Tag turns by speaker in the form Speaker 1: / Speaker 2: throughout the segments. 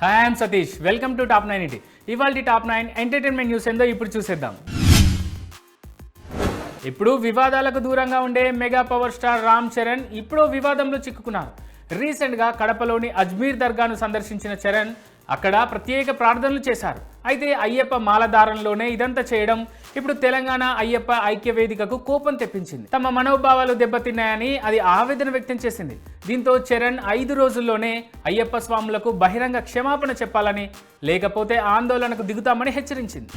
Speaker 1: Hi I'm Satish welcome to top nine ET ఇవాళ top nine entertainment news ఏందో ఇప్పుడు చూసేద్దాం. ఇప్పుడు వివాదాలకు దూరంగా ఉండే mega power star Ram Charan ఇప్పుడు వివాదంలో చిక్కుకున్నారు. రీసెంట్గా కడపలోని అజ్మీర్ దర్గాను సందర్శించిన చరణ్ అక్కడ ప్రత్యేక ప్రార్థనలు చేశారు. అయితే అయ్యప్ప మాలధారంలోనే ఇదంతా చేయడం ఇప్పుడు తెలంగాణ అయ్యప్ప ఐక్య వేదికకు కోపం తెప్పించింది. తమ మనోభావాలు దెబ్బతిన్నాయని అది ఆవేదన వ్యక్తం చేసింది. దీంతో చరణ్ ఐదు రోజుల్లోనే అయ్యప్ప స్వాములకు బహిరంగ క్షమాపణ చెప్పాలని లేకపోతే ఆందోళనకు దిగుతామని హెచ్చరించింది.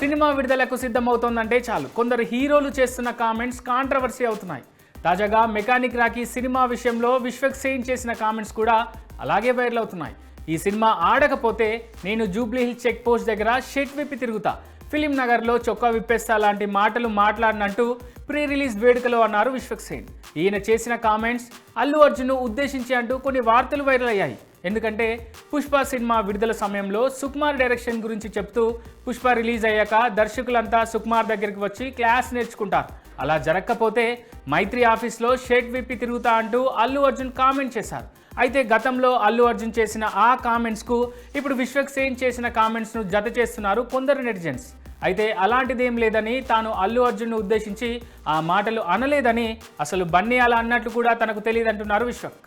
Speaker 1: సినిమా విడుదలకు సిద్ధమవుతోందంటే చాలు. కొందరు హీరోలు చేస్తున్న కామెంట్స్ కాంట్రవర్సీ అవుతున్నాయి. తాజాగా మెకానిక్ రాకీ సినిమా విషయంలో విశ్వక్ సేన్ చేసిన కామెంట్స్ కూడా అలాగే వైరల్ అవుతున్నాయి. ఈ సినిమా ఆడకపోతే నేను జూబ్లీ హిల్ చెక్ పోస్ట్ దగ్గర షెట్ విప్పి తిరుగుతా. ఫిలిం నగర్లో చొక్కా విప్పేస్తా లాంటి మాటలు మాట్లాడినట్టు ప్రీ రిలీజ్ వేడుకలో అన్నారు విశ్వక్ సేన్. ఈయన చేసిన కామెంట్స్ అల్లు అర్జున్ను ఉద్దేశించి అంటూ కొన్ని వార్తలు వైరల్ అయ్యాయి. ఎందుకంటే పుష్ప సినిమా విడుదల సమయంలో సుకుమార్ డైరెక్షన్ గురించి చెప్తూ పుష్ప రిలీజ్ అయ్యాక దర్శకులంతా సుకుమార్ దగ్గరికి వచ్చి క్లాస్ నేర్చుకుంటారు. అలా జరగకపోతే మైత్రి ఆఫీస్లో షేట్ విప్పి తిరుగుతా అంటూ అల్లు అర్జున్ కామెంట్ చేశారు. అయితే గతంలో అల్లు అర్జున్ చేసిన ఆ కామెంట్స్కు ఇప్పుడు విశ్వక్ సేన్ చేసిన కామెంట్స్ను జత చేస్తున్నారు కొందరు నెటిజన్స్. అయితే అలాంటిదేం లేదని తాను అల్లు అర్జున్ను ఉద్దేశించి ఆ మాటలు అనలేదని అసలు బన్నీ అలా అన్నట్లు కూడా తనకు తెలియదంటున్నారు విశ్వక్.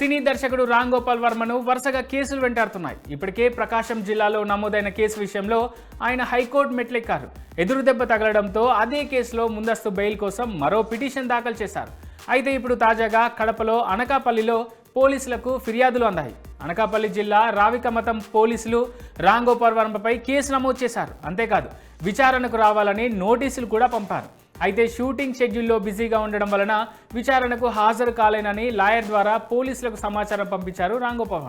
Speaker 1: సినీ దర్శకుడు రామ్ గోపాల్ వర్మను వరుసగా కేసులు వెంటాడుతున్నాయి. ఇప్పటికే ప్రకాశం జిల్లాలో నమోదైన కేసు విషయంలో ఆయన హైకోర్టు మెట్లెక్కారు. ఎదురు దెబ్బ తగలడంతో అదే కేసులో ముందస్తు బెయిల్ కోసం మరో పిటిషన్ దాఖలు చేశారు. అయితే ఇప్పుడు తాజాగా కడపలో అనకాపల్లిలో పోలీసులకు ఫిర్యాదులు అందాయి. అనకాపల్లి జిల్లా రావికమతం పోలీసులు రామ్ గోపాల్ వర్మపై కేసు నమోదు చేశారు. అంతేకాదు విచారణకు రావాలని నోటీసులు కూడా పంపారు. అయితే షూటింగ్ షెడ్యూల్లో బిజీగా ఉండడం వలన విచారణకు హాజరు కాలేనని లాయర్ ద్వారా పోలీసులకు సమాచారం పంపించారు Ramgopal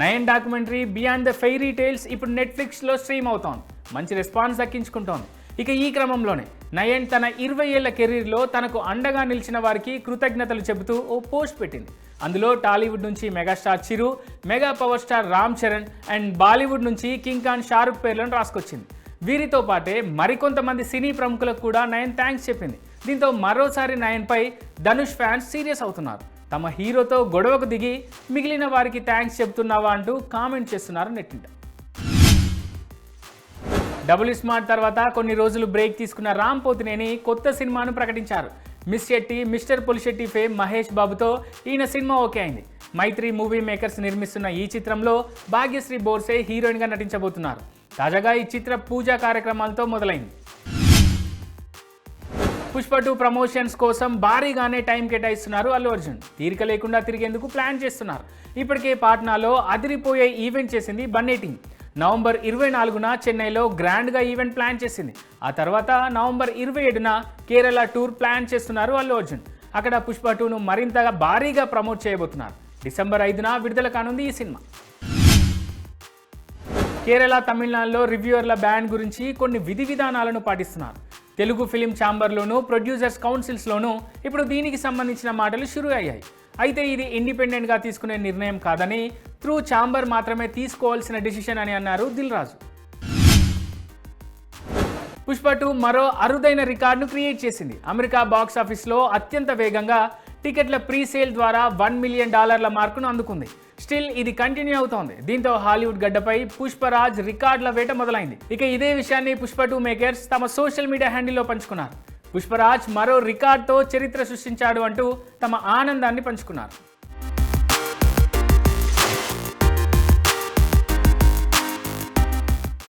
Speaker 1: Nayan documentary beyond the fairy tales ఇప్పుడు నెట్ఫ్లిక్స్లో స్ట్రీమ్ అవుతోంది. మంచి రెస్పాన్స్ దక్కించుకుంటోంది. ఇక ఈ క్రమంలోనే నయన్ తన ఇరవై ఏళ్ళ కెరీర్లో తనకు అండగా నిలిచిన వారికి కృతజ్ఞతలు చెబుతూ ఓ పోస్ట్ పెట్టింది. అందులో టాలీవుడ్ నుంచి megastar Chiru mega power star Ram Charan and Bollywood నుంచి కింగ్ ఖాన్ షారుఖ్ పేర్లను రాసుకొచ్చింది. వీరితో పాటే మరికొంతమంది సినీ ప్రముఖులకు కూడా నయన్ థ్యాంక్స్ చెప్పింది. దీంతో మరోసారి నయన్పై ధనుష్ ఫ్యాన్స్ సీరియస్ అవుతున్నారు. తమ హీరోతో గొడవకు దిగి మిగిలిన వారికి థ్యాంక్స్ చెప్తున్నావా అంటూ కామెంట్ చేస్తున్నారు నెట్టింట. డబుల్ స్మార్ట్ తర్వాత కొన్ని రోజులు బ్రేక్ తీసుకున్న రామ్ పోతినేని కొత్త సినిమాను ప్రకటించారు. Miss Shetty mister Polishetty fame Mahesh బాబుతో ఈయన సినిమా ఓకే అయింది. మైత్రి మూవీ మేకర్స్ నిర్మిస్తున్న ఈ చిత్రంలో భాగ్యశ్రీ బోర్సే హీరోయిన్గా నటించబోతున్నారు. తాజాగా ఈ చిత్ర పూజా కార్యక్రమాలతో మొదలైంది. పుష్ప టూ ప్రమోషన్స్ కోసం భారీగానే టైం కేటాయిస్తున్నారు అల్లు అర్జున్. తీరిక లేకుండా తిరిగేందుకు ప్లాన్ చేస్తున్నారు. ఇప్పటికే పాట్నాలో అదిరిపోయే ఈవెంట్ చేసింది బన్నీ టీం నవంబర్ ఇరవై నాలుగున చెన్నైలో గ్రాండ్గా ఈవెంట్ ప్లాన్ చేసింది. ఆ తర్వాత నవంబర్ ఇరవై ఏడున కేరళ టూర్ ప్లాన్ చేస్తున్నారు అల్లు అర్జున్. అక్కడ పుష్ప టూను మరింతగా భారీగా ప్రమోట్ చేయబోతున్నారు. డిసెంబర్ ఐదున విడుదల కానుంది ఈ సినిమా. కేరళ తమిళనాడులో రివ్యూవర్ల బ్యాన్ గురించి కొన్ని విధి విధానాలను పాటిస్తున్నారు. తెలుగు ఫిలిం ఛాంబర్లోనూ ప్రొడ్యూసర్స్ కౌన్సిల్స్లోనూ ఇప్పుడు దీనికి సంబంధించిన మాటలు షురూ అయ్యాయి అయితే ఇది ఇండిపెండెంట్గా తీసుకునే నిర్ణయం కాదని త్రూ ఛాంబర్ మాత్రమే తీసుకోవాల్సిన డిసిషన్ అని అన్నారు దిల్ రాజు పుష్ప టూ మరో అరుదైన రికార్డును క్రియేట్ చేసింది. అమెరికా బాక్స్ ఆఫీస్లో అత్యంత వేగంగా టికెట్ల ప్రీ సేల్ ద్వారా వన్ మిలియన్ డాలర్ల మార్కును అందుకుంది. స్టిల్ ఇది కంటిన్యూ అవుతోంది. దీంతో హాలీవుడ్ గడ్డపై పుష్పరాజ్ రికార్డుల వేట మొదలైంది. ఇక ఇదే విషయాన్ని పుష్ప టూ మేకర్స్ తమ సోషల్ మీడియా హ్యాండిల్లో పంచుకున్నారు. పుష్పరాజ్ మరో రికార్డ్తో చరిత్ర సృష్టించాడు అంటూ తమ ఆనందాన్ని పంచుకున్నారు.